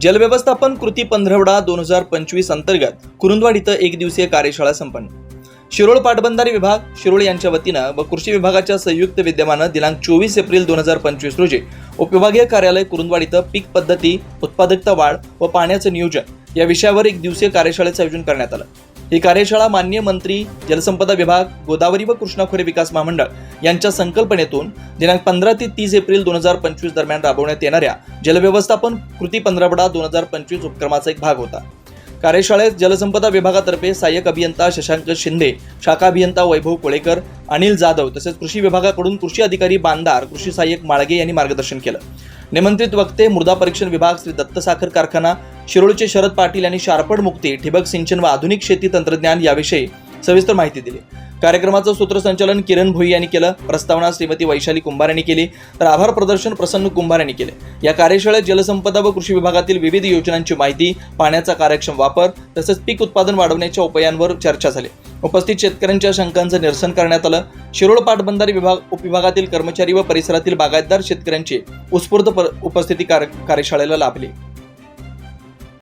जलव्यवस्थापन कृती पंधरवडा दोन हजार पंचवीस अंतर्गत कुरुंदवाड इथं एक दिवसीय कार्यशाळा संपन्न. शिरोळ पाटबंधारे विभाग शिरोळ यांच्या वतीनं व कृषी विभागाच्या संयुक्त विद्यमानं दिनांक चोवीस एप्रिल दोन हजार पंचवीस रोजी उपविभागीय कार्यालय कुरुंदवाड इथं पीक पद्धती उत्पादकता वाढ व पाण्याचं नियोजन या विषयावर एक दिवसीय कार्यशाळेचं आयोजन करण्यात आलं. ही कार्यशाळा मान्य मंत्री जलसंपदा विभाग गोदावरी व कृष्णा खोरे विकास महामंडळ यांच्या संकल्पनेतून दिनांक पंधरा ते तीस एप्रिल दोन हजार पंचवीस दरम्यान राबवण्यात येणाऱ्या जलव्यवस्थापन कृती पंधरवडा दोन हजार पंचवीस उपक्रमाचा एक भाग होता. कार्यशाळेत जलसंपदा विभागातर्फे सहाय्यक अभियंता शशांक शिंदे शाखा अभियंता वैभव कोळेकर अनिल जाधव तसेच कृषी विभागाकडून कृषी अधिकारी बांदार कृषी सहाय्यक माळगे यांनी मार्गदर्शन केलं. निमंत्रित वक्ते मृदा परीक्षण विभाग श्री दत्त साखर कारखाना शिरोळचे शरद पाटील यांनी शारपड मुक्ती ठिबक सिंचन व आधुनिक शेती तंत्रज्ञान याविषयी सविस्तर माहिती दिली. कार्यक्रमाचं सूत्रसंचालन किरण भोई यांनी केलं प्रस्तावना श्रीमती वैशाली कुंभार यांनी केली तर आभार प्रदर्शन प्रसन्न कुंभार यांनी केले. या कार्यशाळेत जलसंपदा व कृषी विभागातील विविध योजनांची माहिती पाण्याचा कार्यक्षम वापर तसेच पीक उत्पादन वाढवण्याच्या उपायांवर चर्चा झाली. उपस्थित शेतकऱ्यांच्या शंकांचं निरसन करण्यात आलं. शिरोळ पाटबंधारे विभाग उपविभागातील कर्मचारी व परिसरातील बागायतदार शेतकऱ्यांची उत्स्फूर्त उपस्थिती कार्य कार्यशाळेला लाभली.